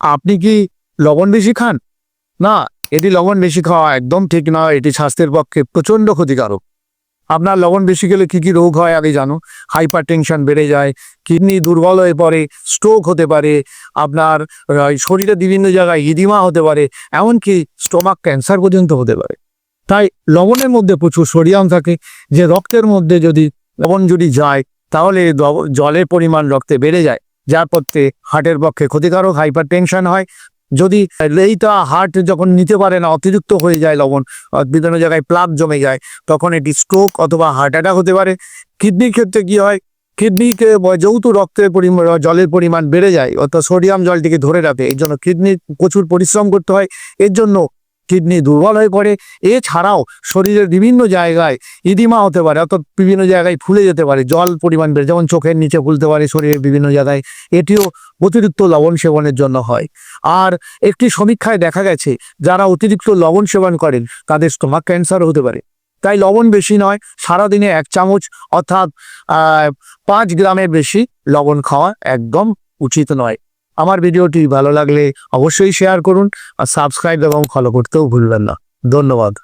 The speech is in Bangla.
আপনি কি লবণ বেশি খান? না, এটি লবণ বেশি খাওয়া একদম ঠিক নয়। এটি স্বাস্থ্যের পক্ষে প্রচণ্ড ক্ষতিকারক। আপনার লবণ বেশি গেলে কি কি রোগ হয় আগে জানো? হাইপার টেনশন বেড়ে যায়, কিডনি দুর্বল হয়ে পড়ে, স্ট্রোক হতে পারে, আপনার শরীরে বিভিন্ন জায়গায় ইদিমা হতে পারে, এমনকি স্টোমাক ক্যান্সার পর্যন্ত হতে পারে। তাই লবণের মধ্যে প্রচুর সোডিয়াম থাকে। যে রক্তের মধ্যে যদি লবণ যদি যায়, তাহলে জলের পরিমাণ রক্তে বেড়ে যায়। যার পক্ষে হার্টের পক্ষে ক্ষতিকারক হাইপার টেনশন হয়। যদি এইটা হার্ট যখন নিতে পারে না, অতিরিক্ত হয়ে যায় লবণ বিভিন্ন জায়গায় প্লাগ জমে যায়, তখন এটি স্ট্রোক অথবা হার্ট অ্যাটাক হতে পারে। কিডনির ক্ষেত্রে কি হয়? কিডনিকে যেহেতু রক্তের পরিমাণ জলের পরিমাণ বেড়ে যায়, অর্থাৎ সোডিয়াম জলটিকে ধরে রাখে। এই জন্য কিডনি প্রচুর পরিশ্রম করতে হয়। এর জন্য কিডনি দুর্বল হয়ে পড়ে। এছাড়াও শরীরের বিভিন্ন জায়গায় ইদিমা হতে পারে, অর্থাৎ বিভিন্ন জায়গায় ফুলে যেতে পারে, জল পরিমাণ বেড়ে যেমন চোখের নিচে ফুলতে পারে শরীরের বিভিন্ন জায়গায়, এটিও অতিরিক্ত লবণ সেবনের জন্য হয়। আর একটি সমীক্ষায় দেখা গেছে, যারা অতিরিক্ত লবণ সেবন করেন, তাদের স্টোমাক ক্যান্সার হতে পারে। তাই লবণ বেশি নয়, সারাদিনে এক চামচ, অর্থাৎ পাঁচ গ্রামের বেশি লবণ খাওয়া একদম উচিত নয়। আমার ভিডিওটি ভালো লাগলে অবশ্যই শেয়ার করুন আর সাবস্ক্রাইব এবং ফলো করতেও ভুলবেন না। ধন্যবাদ।